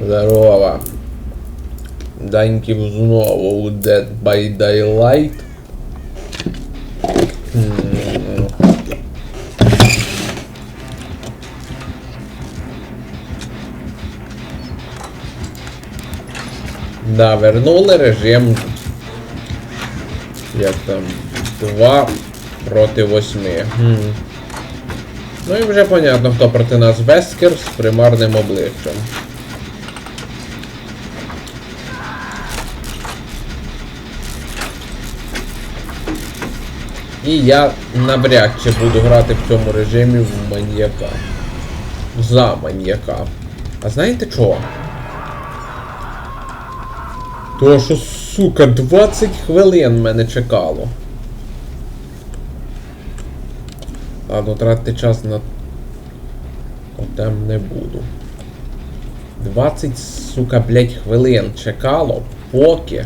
Здорово. Даньків знову у Dead by Daylight. М. Да, вернули режим. Як там? 2 проти 8. Хм. Ну і вже понятно, хто проти нас Вескер з примарним обличчям. І я навряд чи буду грати в цьому режимі в маньяка. За маньяка. А знаєте чого? То що, сука, 20 хвилин мене чекало. Ладно, тратити час на... Отем не буду. 20, сука, блять, хвилин чекало, поки.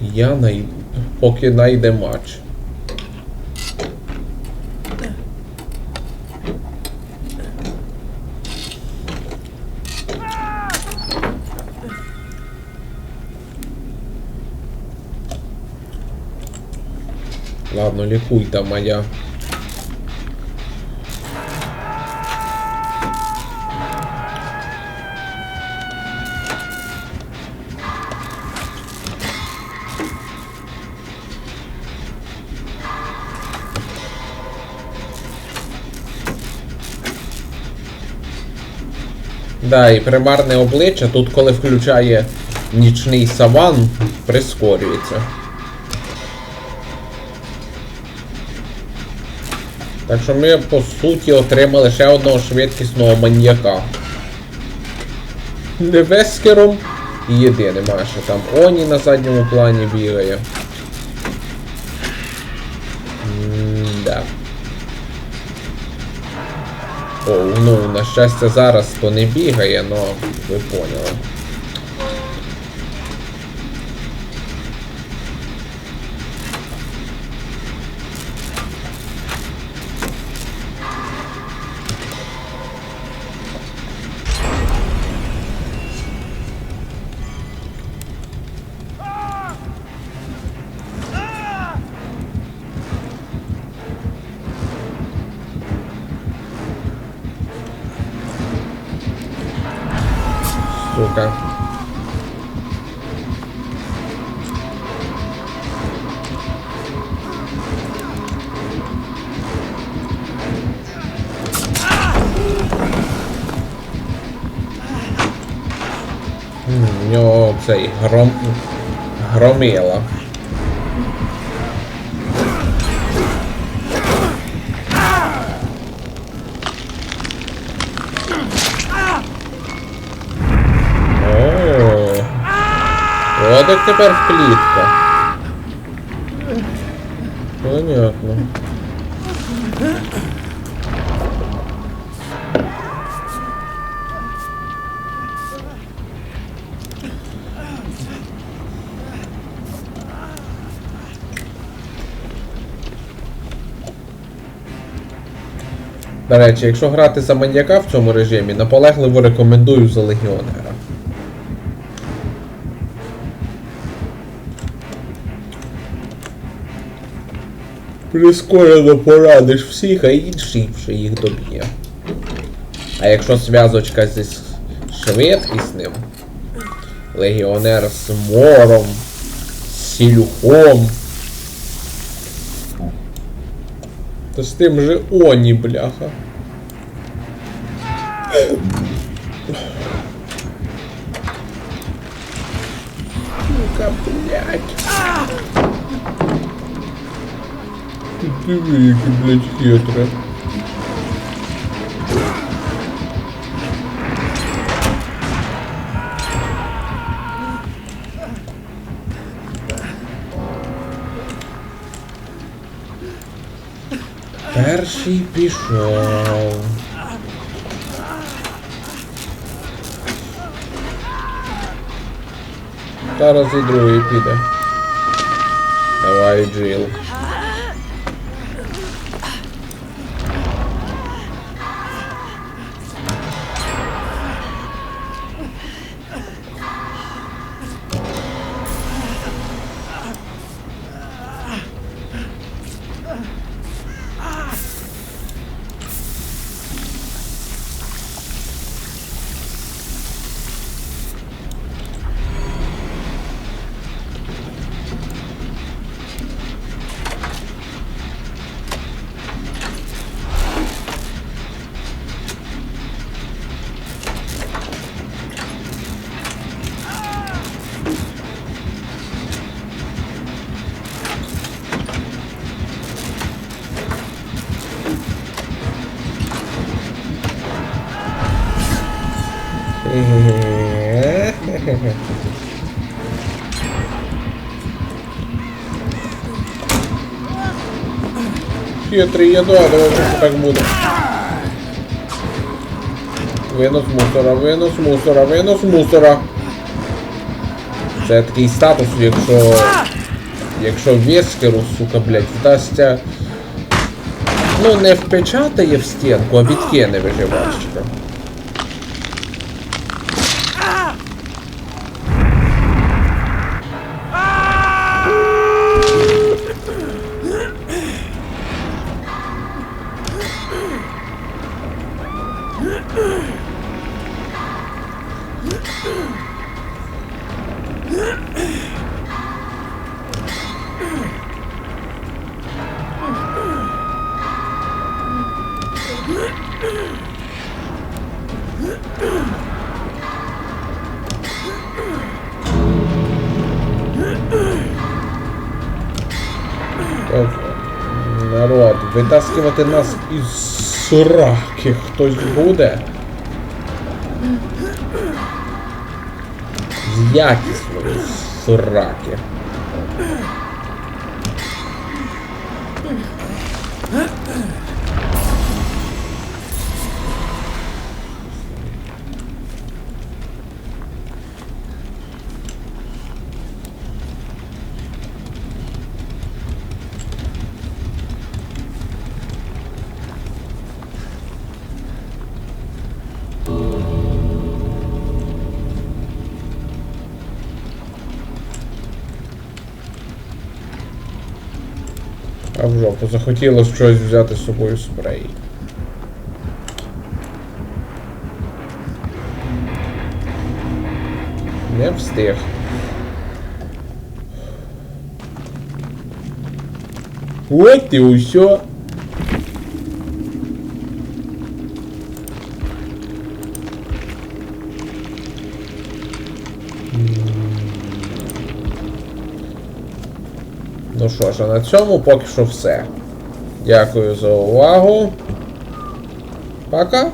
Я най... Поки найде матч. Ладно, лікуй там моя. Да, і примарне обличчя тут, коли включає нічний саван, прискорюється. Так що ми по суті отримали ще одного швидкісного маньяка. Не вескером і єдиним, а там Оні на задньому плані бігає. М-да. О, ну, на щастя, зараз то не бігає, но ви поняли. М, У нього цей гром... громила. Так тепер в клітка. Понятно. До речі, якщо грати за маньяка в цьому режимі, наполегливо рекомендую за легіонера. Прискорено пораниш всіх, а інший вже їх доб'є. А якщо зв'язочка зі с- швидкісним, легіонер з мором, з сілюхом. То з тим же Оні, бляха. Сука, блядь. Ти диви, які, блядь, хитре. Перший пішов. Зараз і другий піде. Давай, Джил. Ugh. Хитрий я думав, що так буде. Винос мусора, винос мусора, винос мусора. Це такий статус, якщо. Якщо вескеру, сука, блядь, вдасться. Ну, не впечатає в стінку, а відкине виживачка. Так, народ, витаскувати нас із сраки хтось буде. З якісної сраки. А в жопу захотілося щось взяти з собою спрей. Не встиг. От і усьо. Ну що ж, а на цьому поки що все. Дякую за увагу. Пока.